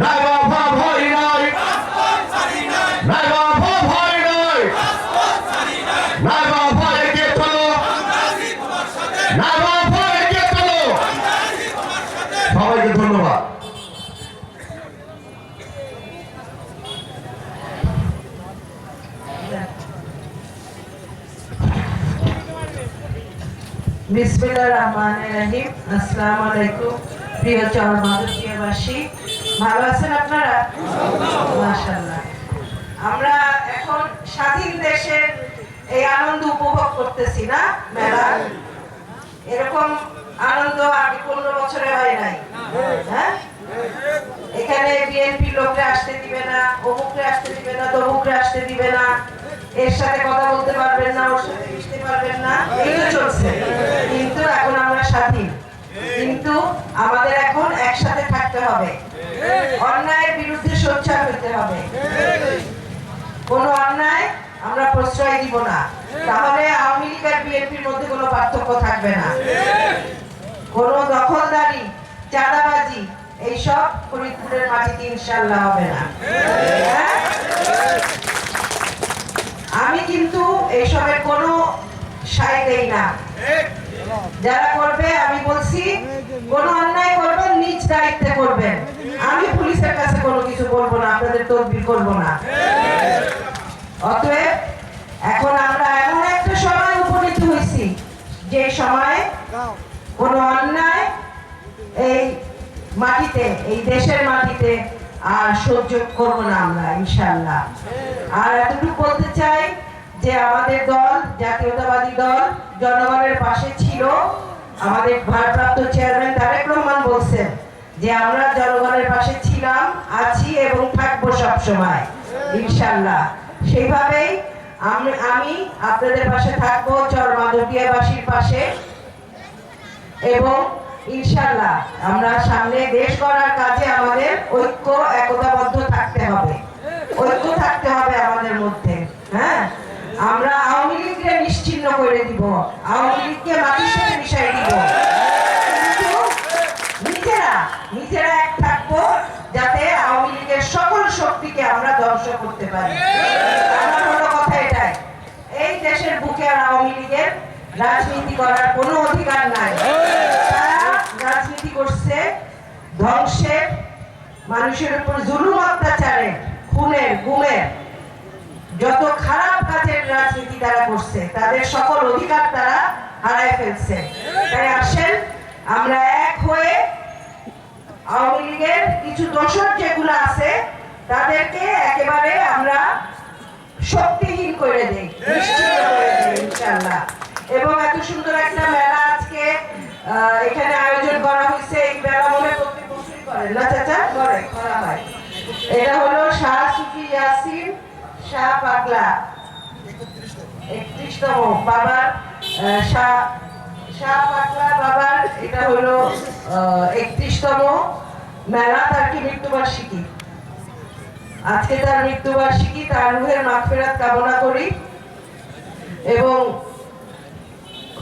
নাই বাবা ভয় নাই নাই বাবা ভয় নাই নাই বাবা এগিয়ে চলো নাই বাবা এগিয়ে চলো সবাইকে ধন্যবাদ বিসমিল্লাহ রহমান রহিম আসসালামু আলাইকুম প্রিয় চরমাদুরবাসী ভালো আছেন আপনারা? মাশাআল্লাহ। আমরা এখন স্বাধীন দেশের এই আনন্দ উপভোগ করতেছি না, মেলা? এরকম আনন্দ আগে পনেরো বছরে হয় নাই। হ্যাঁ? এখানে বিএনপি লোকরা আসতে দিবে না, অমুকরে আসতে দিবে না, তমুকরে আসতে দিবে না। এর সাথে কথা বলতে পারবেন না, ওর সাথে মিশতে পারবেন না। এই তো চলছে কিন্তু এখন আমরা স্বাধীন কিন্তু আমাদের এখন একসাথে থাকতে হবে অন্যায়ের বিরুদ্ধে সোচ্চার হতে হবে কোন অন্যায় আমরা প্রশ্রয় দিব না। তাহলে আর বিএনপির মধ্যে কোনো পার্থক্য থাকবে না। কোন দখলদারি, চাঁদাবাজি, এইসব ফরিদপুরের মাটিতে ইনশাল্লাহ হবে না। হ্যাঁ? আমি কিন্তু এইসবের কোনো সাই দেই না। যারা করবে, আমি বলছি, কোন অন্যায় করবেন, নিজ দায়িত্বে করবেন। আমি পুলিশের কাছে কোনো কিছু বলব না, আপনাদের তদবির করব না অতএব এখন আমরা এমন একটা সময় উপনীত হয়েছি যে সময় কোন অন্যায় এই মাটিতে এই দেশের মাটিতে আর সহ্য করব না আমরা ইনশাল্লাহ আর এতটুকু বলতে চাই যে আমাদের দল জাতীয়তাবাদী দল জনগণের পাশে ছিল। আমাদের ভারপ্রাপ্ত চেয়ারম্যান তারেক রহমান বলছেন যে আমরা জনগণের পাশে ছিলাম আছি এবং থাকব সব সময় ইনশাল্লাহ সেইভাবেই আমি আমি আপনাদের পাশে থাকব চরমাদটিয়াবাসীর পাশে। এবং ইনশাল্লাহ আমরা সামনে দেশ গড়ার কাজে আমাদের ঐক্য, একতাবদ্ধ থাকতে হবে। ঐক্য থাকতে হবে আমাদের মধ্যে হ্যাঁ? আমরা আওয়ামী লীগকে নিশ্চিন্ন করে দিব, আওয়ামী লীগকে মাটির সাথে মিশাই দিব। নিজেরা নিজেরা এক থাকব যাতে আওয়ামী লীগের সকল শক্তিকে আমরা ধ্বংস করতে পারি আমার হলো কথা এটাই এই দেশের বুকে আর আওয়ামী লীগের রাজনীতি করার কোনো অধিকার নাই। তারা রাজনীতি করছে ধ্বংসের মানুষের উপর জুলুম অত্যাচারের খুনের গুমের। যত খারাপ কাজের রাজনীতি তারা করছে তাদের সকল অধিকার তারা হারায় ফেলছে। তাই আসেন আমরা এক হয়ে আওয়ামী লীগের কিছু দোষর যেগুলো আছে তাদেরকে একেবারে আমরা শক্তিহীন করে দেই। নিশ্চিত করে দেই। ইনশাআল্লাহ। এবং এত সুন্দর একটা মেলা আজকে এখানে আয়োজন করা হয়েছে। এই মেলা মনে একত্রিশতম মেলা, তার মৃত্যুবার্ষিকী? আজকে তার মৃত্যুবার্ষিকী, তার রুহের মাগফিরাত কামনা করি। এবং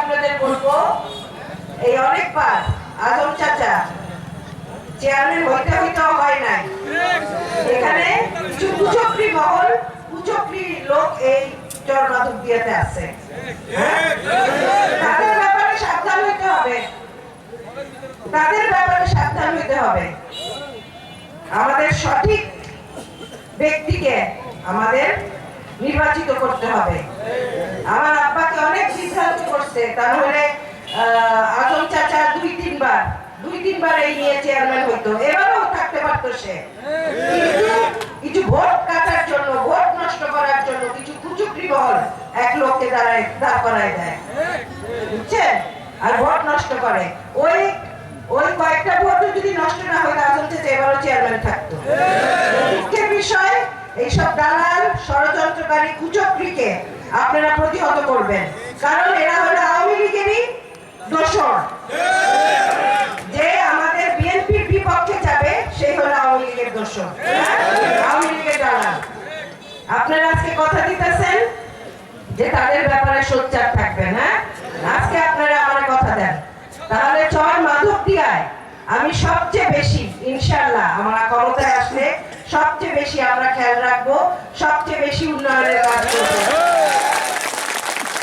আপনাদের বলব, এই অনেকবার আজম চাচা চেয়ারম্যান হইতে হইতেও হয় নাই। এখানে কিছু কুচক্রি মহল, কুচক্রি লোক এই চর দিয়াতে আছে? তাদের ব্যাপারে সাবধান হইতে হবে। তাদের ব্যাপারে সাবধান হইতে হবে। আমাদের সঠিক ব্যক্তিকে, আমাদের নির্বাচিত করতে হবে। আমার আব্বাকে অনেক বিভ্রান্ত করছে। তাহলে আজম চাচা দুই, তিনবার দুই তিনবার এই নিয়ে চেয়ারম্যান হইতো। এবারও থাকতে পারতো সে। কিছু ভোট কাটার জন্য, ভোট নষ্ট করার জন্য কিছু কুচুকরি বল এক লোককে দাঁড়ায়, দাঁড় করায় দেয়। বুঝছেন? আর ভোট নষ্ট করে। ওই ওই কয়েকটা ভোট যদি নষ্ট না হয় তাহলে যে এবারও চেয়ারম্যান থাকতো। এইসব দালাল, ষড়যন্ত্রকারী, কুচক্রীকে আপনারা প্রতিহত করবেন। কারণ এরা হলো আওয়ামী লীগেরই দোষর। যে আমাদের বিএনপির বিপক্ষে যাবে, সেই হলো আওয়ামী লীগের দোষর। আওয়ামী লীগের দালাল। আপনারা আজকে কথা দিতেছেন যে তাদের ব্যাপারে সোচ্চার থাকবেন হ্যাঁ? আজকে আপনারা আমার কথা দেন। তাহলে ছয় মাধব দিয়ায় আমি সবচেয়ে বেশি ইনশাল্লাহ আমরা বেশি আমরা খেয়াল রাখব, সবচেয়ে বেশি উন্নয়নের কাজ করব।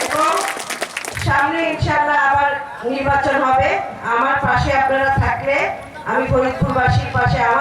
এবং সামনে ইনশাল্লাহ আবার নির্বাচন হবে। আমার পাশে আপনারা থাকলে, আমি ফরিদপুরবাসীর পাশে, আমার